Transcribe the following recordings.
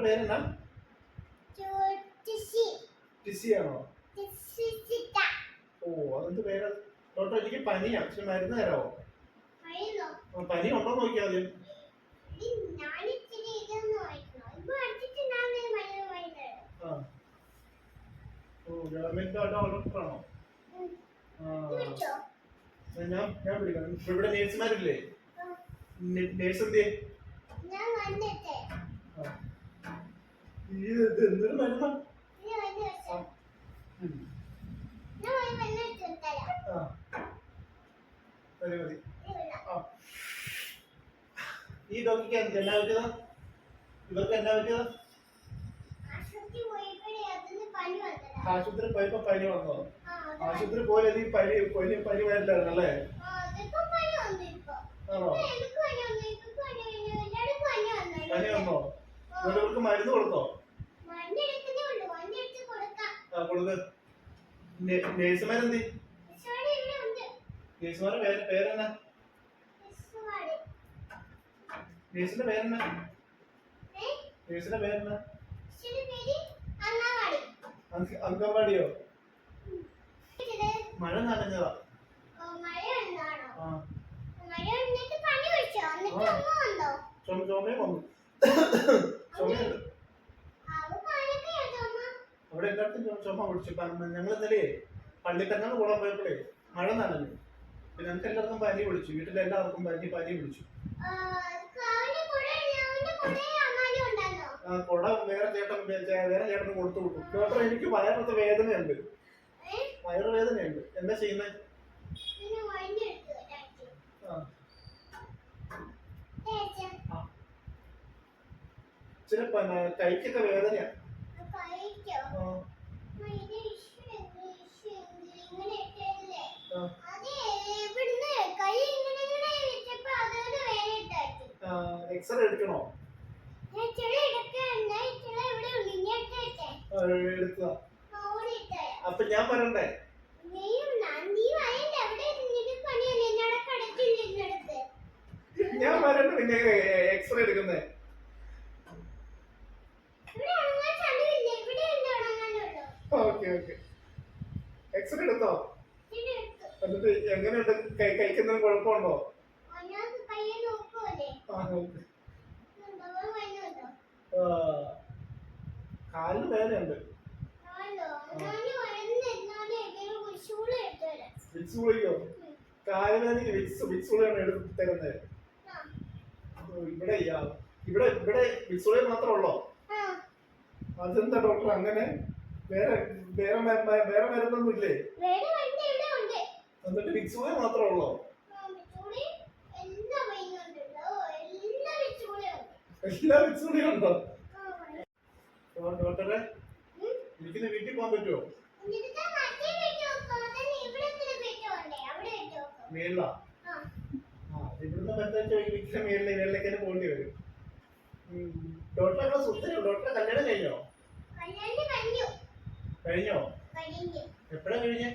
ഡോക്ടറുടെ പേരെന്നാ ടിസിയാണോ ഓ അതെന്ത് പേര്? ഡോക്ടർ എനിക്ക് പനിയാ. പക്ഷെ മരുന്ന് ആ, പനി ഉണ്ടോ നോക്കിയാൽ ഗവൺമെന്റ് ഡോക്ടറാണോ ഞാൻ ഞാൻ വിളിക്കാം. ഇപ്പൊ ഇവിടെ നേഴ്സുമാരില്ലേ? നേഴ്സ് എന്തിയെ ഈ ഡോക്ടർക്ക് എന്ത് പറ്റിയതാ? ഇവർക്ക് എന്നാ പറ്റിയതാ? ആശുപത്രി പോയപ്പോ പനി വന്നോ? ആശുപത്രി പോലെ നീ പനി പനി പനി അതിപ്പോ പനി വന്നു? ഇവർക്ക് മരുന്ന് കൊടുത്തോ? കൊടുക്കാം. ആ കൊടുക്ക്. നേഴ്സുമാരെന്തി? ഈശോയുടെ ഉണ്ട്. നേഴ്സുമാരെ പേര് പേരെന്നാ? ഈശോയുടെ. നേഴ്സിന്റെ പേരെന്നാ? ഏ? നേഴ്സിന്റെ പേരെന്നാ? ഈശോയുടെ അണ്ണാവാടി. അങ്ക- അങ്കൻവാടിയോ മഴ നനഞ്ഞതാ. ചുമ ചുമയും വന്നു. അവിടെ എല്ലായിടത്തും ചുമ പിടിച്ചു ഞങ്ങൾ ഇന്നലെ പള്ളിക്കന്നാണ് കൂടാൻ പോയപ്പോഴേ മഴ നനഞ്ഞു. പിന്നെ ഞങ്ങൾക്ക് എല്ലാവർക്കും പനി പിടിച്ചു. വീട്ടിലെല്ലാവർക്കും പനി പനി പിടിച്ചു. ആ, കൂടെ വേറെ ചേട്ടൻ വേറെ ചേട്ടന് കൊടുത്തു വിട്ടു. ഡോക്ടർ എനിക്ക് വയറത്ത് വേദനയുണ്ട്? വയറുവേദനയുണ്ട്. എന്താ ചെയ്യുന്നത് പിന്നെ മരുന്ന് എടുത്ത് തരാം. ആ തേച്ച്. ഇച്ചിരി പിന്നെ കൈക്കൊക്കെ വേദനയാ കഴിക്കോ? ആ, അമ്മ, ഇത് ഇഷ്യൂ എന്ത് ഇഷ്യൂ എന്ത് ഇങ്ങനെ ഇട്ടതല്ലേ? ആ, അത് ഇവിടുന്ന് കൈ ഇങ്ങനെ ഇങ്ങനെ വെച്ചപ്പോ അതോട് വേദന ഇട്ടാക്കി. ആ, എക്സ്റേ എടുക്കണോ ഞാൻ ചില എടുക്കണ്ട, ചില ഇവിടെ ഉണ്ട്. ഇനി എടുത്തേട്ടെ. ആ, എടുക്കുക ആ, ഓടി ഇട്ടേരാം. അപ്പൊ ഞാൻ പറയണ്ടേ നീയും ന- കൈക്കൊക്കെ വേദനയാണ് എക്സ്റേ എടുക്കണോ? എന്നോട് കടത്തില്ല ഇന്നടുത്ത്. ഞാൻ പറയണ്ട? പിന്നെ എക്സ്റേ എടുക്കുന്നേ ഇവിടെ ഉണങ്ങാൻ സ്ഥലമില്ല. ഇവിടെ ഉണ്ട് ഉണങ്ങാനുള്ളൂ. ഓക്കെ എക്സ്റേ എടുത്തോ. എന്നിട്ട് എങ്ങനെയുണ്ട്? കൈ കഴിക്കുന്നതിന് കുഴപ്പമുണ്ടോ? കാലിന് വേദനയുണ്ട്. വിക്സ് വിക്സ് വിക്സ് എടുത്ത് തരുന്നത് ഇവിടെ ഇവിടെ ഇവിടെ വിക്സ് ഗുളിക മാത്രമേ ഉള്ളോ? ആ. അതെന്താ ഡോക്ടർ അങ്ങനെ? വേറെ വേറെ വേറെ മരുന്നൊന്നും ഇല്ലേ. എന്നിട്ട് വിക്സ് ഗുളിക മാത്രമേ ഉള്ളോ? എല്ലാ വിച്ചൂടിയും ഉണ്ട്. ഡോക്ടറെ. എനിക്കിന്ന് വീട്ടിൽ പോകാൻ പറ്റുമോ. മേളിലാ? ഇവിടുന്ന് വീട്ടിലെ മേളിലെ പോകേണ്ടി വരും. ഡോക്ടറെ സുന്ദരം ഡോക്ടറെ കല്യാണം കഴിഞ്ഞോ? കഴിഞ്ഞു. എപ്പോഴാ കഴിഞ്ഞ.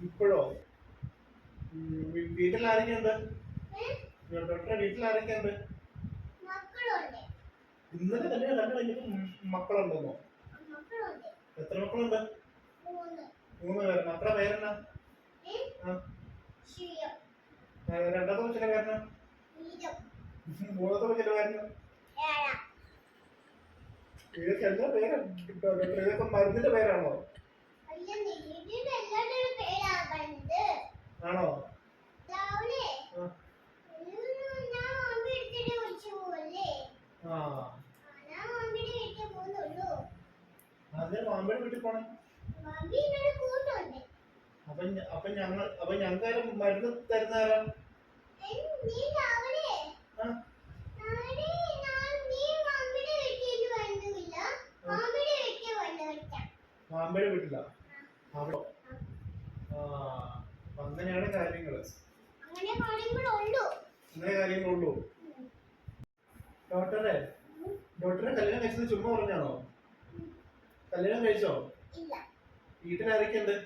ഇപ്പോഴോ. വീട്ടിൽ ആരൊക്കെയുണ്ട്? ഡോക്ടറെ വീട്ടിൽ ആരൊക്കെയുണ്ട്. ഇന്നലെ തന്നെ കണ്ടു കഴിഞ്ഞപ്പോ മക്കളുണ്ടെന്നോ? എത്ര മക്കളുണ്ട്? മൂന്ന്. പേര് അത്ര പേരെന്നാ രണ്ടാമത്തെ കൊച്ചിന്റെ പേരെന്നാ? മൂന്നാമത്തെ കൊച്ചിന്റെ പേരെന്നാ. ഇതൊക്കെ എന്താ പേര് ഇതൊക്കെ മരുന്നിന്റെ പേരാണോ? ആണോ? രാവിലെ ആ, ഒരു ഞാൻ മാമ്പി എടുത്തിട്ട് ഒളിച്ചു പോവല്ലേ? ആ. ആ, ഞാൻ മാമ്പിയുടെ വീട്ടിൽ പോണേ. അപ്പൊ അപ്പൊ ഞങ്ങൾ അപ്പൊ ഞങ്ങൾക്ക് മരുന്ന് തരുന്നതാരാ ഏ, നീ രാവിലെ ആ, രാവിലെ ഞാൻ നീ മാമ്പിയുടെ വീട്ടിൽ വരുന്നില്ല. മാമ്പിയുടെ വീട്ടിൽ വന്നു വിളിക്കാം. പാമ്പയുടെ വീട്ടിലാ. അവിടെ. അങ്ങനെയാണ് കാര്യങ്ങൾ. അങ്ങനെ കാര്യങ്ങളുള്ളൂ. ഡോക്ടറെ ഡോക്ടറെ കല്യാണം കഴിച്ചത് ചുമ്മാ പറഞ്ഞാണോ? കല്യാണം കഴിച്ചോ? വീട്ടിൽ ആരൊക്കെയുണ്ട്.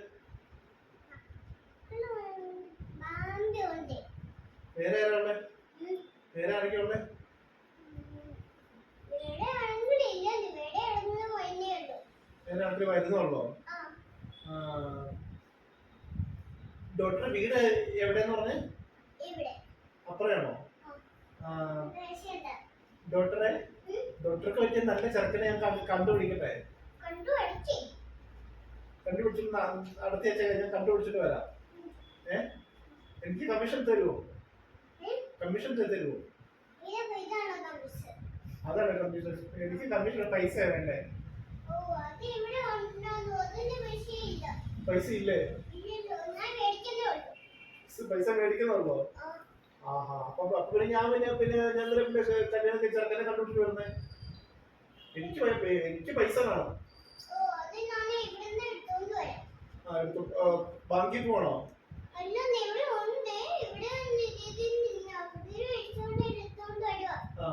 വേറെ ആരാ ഉള്ളെ? വേറെ ആരൊക്കെയാ ഉള്ളെ ഇവിടെ ആണെങ്കിൽ നാട്ടിൽ വരുന്നുള്ളോ? ഡോക്ടർ വീട് എവിടെയെന്ന് പറഞ്ഞേ? അപ്പുറയാണോ ഡോക്ടറെ. ഡോക്ടർക്ക് പറ്റിയ നല്ല ചെറുക്കനെ ഞാൻ കണ്ട്- കണ്ടുപിടിക്കട്ടെ? കണ്ടുപിടിച്ചിട്ട് അടുത്ത ആഴ്ച ഞാൻ കണ്ടുപിടിച്ചിട്ട് വരാം. ഏ? എനിക്ക് കമ്മീഷൻ തരുമോ കമ്മീഷൻ തരുമോ അതാണ് കമ്മീഷൻ എനിക്ക് കമ്മീഷൻ പൈസ വേണ്ടേ? പൈസ ഇല്ലേ പൈസ മേടിക്കുന്നുള്ളോ ആഹാ. അപ്പൊ പിന്നെ ഞാൻ പിന്നെ പിന്നെ ഞാൻ എന്തിനാ പിന്നെ ചെ- കല്യാണം കഴിച്ച ചെറുക്കനെ കണ്ടുപിടിച്ച് വരുന്നേ. എനിക്ക് എനിക്ക് പൈസ വേണം. ആ എടുത്തു ബാങ്കിൽ പോണോ അല്ല ഇവിടെ ഉണ്ട് ഇവിടെ ഇതിൽ നിന്ന് അവർ എടുത്തോണ്ട് എടുത്തോണ്ട് വരുവാ ആ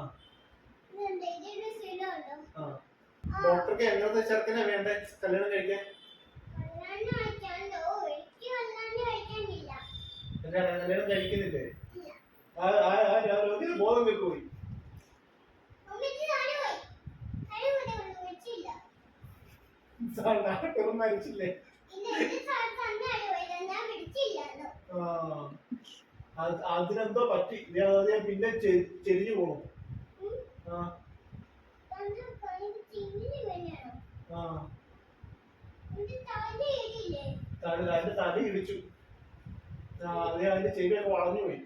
ഇതുണ്ട് ഇതിന്റെ സ്ഥിരമുണ്ടോ ആ ആ ഡോക്ടർക്ക് എങ്ങനത്തെ ചെറുക്കനെ വേണ്ടേ? കല്യാണം കഴിക്കാൻ? കല്യാണം കഴിക്കുന്നില്ലേ? ബോധം വെക്കുപോയി അതിനെന്തോ പറ്റി. പിന്നെ ചെരിഞ്ഞു പോണു. ആ തന്റെ കയ്യിൽ ചിമ്മിനി വേണോ ആ എന്റെ തല ഏരിയില്ലേ തല അതിന്റെ തല ഇടിച്ചു. അത് അതിന്റെ ചെവിയൊക്കെ വളഞ്ഞു പോയി.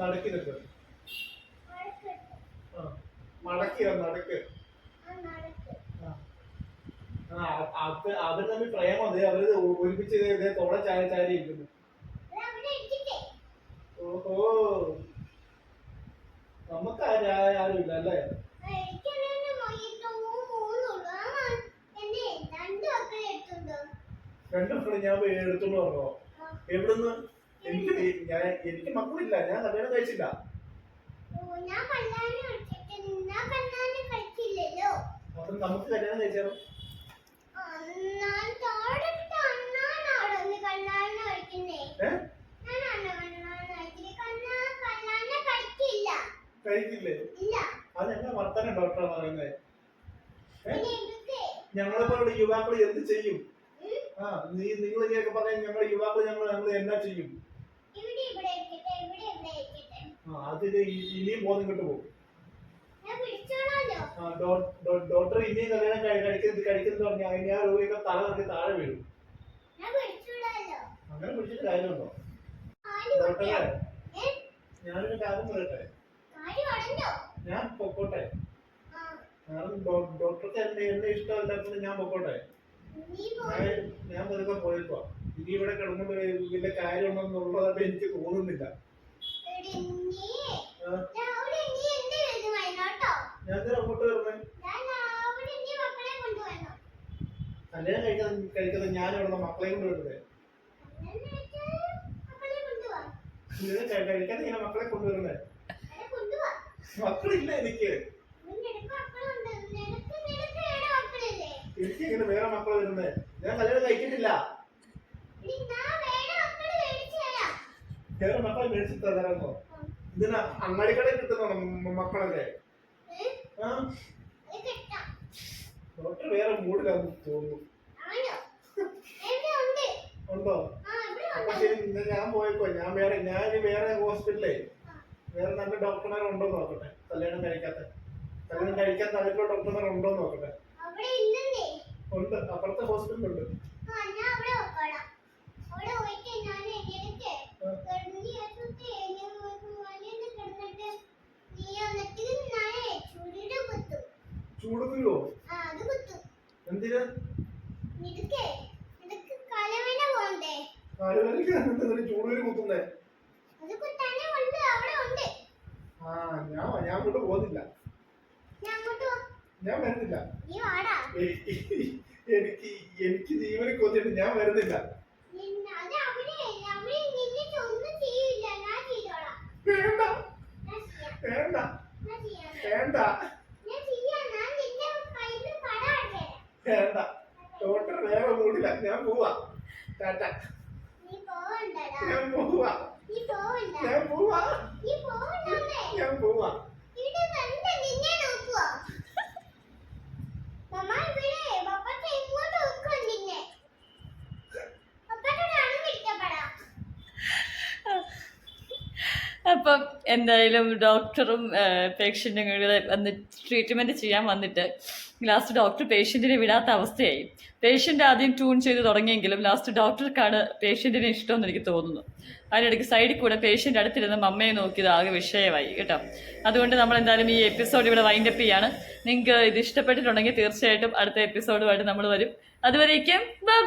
നടക്കി നിൽക്ക് നടക്ക്. അത് അവർ തമ്മിൽ പ്രേമം അതെ അവർ ഒരുമിച്ച് തോളെ ചാരി ചാരി ഇരിക്കുന്നു. അത് അവിടെ ഇരിക്കട്ടെ ഓഹോ നമുക്ക് ആരും ഇല്ല അല്ലേ രണ്ട് മക്കളെ ഞാൻ പോയി എടുത്തോണ്ട് പറഞ്ഞോ? എവിടുന്ന്? എനിക്ക് ഞാൻ എനിക്ക് മക്കളില്ല. ഞാൻ കല്യാണം കഴിച്ചില്ല. അപ്പം നമുക്ക് കല്യാണം കഴിച്ചാലോ ആ, ഞാൻ തോടൊക്കെ അണ്ണാണോ ഒന്ന് കല്യാണം കഴിക്കുന്നേ ഏ ഞാനാണോ കല്യാണം കഴിച്ചില്ല കല്യാണം കല്യാണം കഴിക്കില്ല കഴിക്കില്ലേ? അതെന്നാ വർത്തനം ഡോക്ടറെ പറയുന്നത് ഞങ്ങളെ പോലുള്ള യുവാക്കൾ എന്ത് ചെയ്യും? ആ നീ നിങ്ങൾ ഇങ്ങനെയൊക്കെ പറയാൻ ഞങ്ങൾ യുവാക്കൾ ഞങ്ങൾ ഞങ്ങൾ എന്നാ ചെയ്യും? ആ ഇനിയും ബോധം കിട്ടു പോകും. ഡോക്ടർ ഇനിയും കല്യാണം കഴി- കഴിക്കുന്നത് കഴിക്കുന്നത് പറഞ്ഞാൽ അതിന് ആ രോഗിയൊക്കെ തല നിറക്കി താഴെ വീഴും. അങ്ങനെ പിടിച്ചിട്ട് കാര്യമുണ്ടോ? ഡോക്ടറെ? ഞാനൊരു കാര്യം പറയട്ടെ? ഞാൻ പൊക്കോട്ടെ. ഡോക്ടർക്ക് എന്നെ എന്നെ ഇഷ്ടമല്ലാത്തത് ഞാൻ പൊക്കോട്ടെ. ഞാൻ പതുക്കെ പോയിപ്പോ. ഇനി ഇവിടെ കിടന്നുകൊണ്ട് ഇതിന്റെ കാര്യമുണ്ടെന്നുള്ളതായിട്ട് എനിക്ക് തോന്നുന്നില്ല. ഞാൻ അങ്ങോട്ട് വരുന്നേ? കല്യാണം കഴിക്കാൻ കഴിക്കുന്ന ഞാൻ ഇവിടെ മക്കളെ കൊണ്ട് വരുന്നത് കഴിക്കാൻ ഇങ്ങനെ മക്കളെ കൊണ്ടുവരുന്നത് മക്കളില്ല എനിക്ക്. എനിക്ക് ഇങ്ങനെ വേറെ മക്കളെ വരുന്നത് ഞാൻ കല്യാണം കഴിച്ചിട്ടില്ല. വേറെ മക്കളെ മേടിച്ചു തരാമോ? ഇതിന് അങ്ങാടിക്കടയിൽ കിട്ടുന്നോ മക്കളല്ലേ ഡോക്ടർ വേറെ മൂടിലാന്ന് തോന്നുന്നു. ഉണ്ട്? അപ്പൊ ശരി ഞാൻ പോയപ്പോ ഞാൻ വേറെ ഞാൻ വേറെ ഹോസ്പിറ്റലേ വേറെ നല്ല ഡോക്ടർമാർ ഉണ്ടോ എന്ന് നോക്കട്ടെ. കല്യാണം കഴിക്കാത്ത. കല്യാണം കഴിക്കാൻ താല്പര്യമുള്ള ഡോക്ടർമാർ ഉണ്ടോ എന്ന് നോക്കട്ടെ. ഉണ്ട്. അപ്പുറത്തെ ഹോസ്പിറ്റലുണ്ട് ഉണ്ട്. ഞാൻ അവിടെ വെക്കണം അവിടെ പോയിട്ട് ഞാൻ എങ്ങനെയൊക്കെ ആ. കിടന്ന് ഏതൊക്കെ വലയിൽ കിടന്നിട്ട് നീ എന്നിട്ട് ഞാനേ ചുരുട് കുത്തും. ചൂട് വരുമോ ആ അത് കുത്തും. എന്തിനാ? നിനക്കേ നിനക്ക് കലവന പോണ്ടേ ആരോഗ്യ ചൂട് വരും കുത്തുന്നേ അത് കുത്താനേ ഉണ്ട് അവിടെ ഉണ്ട് ആ ഞാൻ ഞാൻ അങ്ങോട്ട് പോകുന്നില്ല ഞാൻ വരുന്നില്ല. എനിക്ക് എനിക്ക് ജീവനെ കൊന്നിട്ട് ഞാൻ വരുന്നില്ല. ഞാൻ പോവാ. അപ്പം എന്തായാലും ഡോക്ടറും പേഷ്യന്റും വന്ന് ട്രീറ്റ്മെന്റ് ചെയ്യാൻ വന്നിട്ട് ലാസ്റ്റ് ഡോക്ടർ പേഷ്യന്റിനെ വിടാത്ത അവസ്ഥയായി. പേഷ്യന്റ് ആദ്യം ട്യൂൺ ചെയ്ത് തുടങ്ങിയെങ്കിലും ലാസ്റ്റ് ഡോക്ടർക്കാണ് പേഷ്യന്റിനെ ഇഷ്ടമെന്ന് എനിക്ക് തോന്നുന്നു. അതിനിടയ്ക്ക് സൈഡിൽ കൂടെ പേഷ്യന്റ് അടുത്തിരുന്ന് മമ്മയെ നോക്കിയത് ആകെ വിഷയമായി കേട്ടോ. അതുകൊണ്ട് നമ്മൾ എന്തായാലും ഈ എപ്പിസോഡ് ഇവിടെ വൈൻഡപ്പ് ചെയ്യാണ്. നിങ്ങൾക്ക് ഇത് ഇഷ്ടപ്പെട്ടിട്ടുണ്ടെങ്കിൽ തീർച്ചയായിട്ടും അടുത്ത എപ്പിസോഡുമായിട്ട് നമ്മൾ വരും. അതുവരേക്കും ബൈ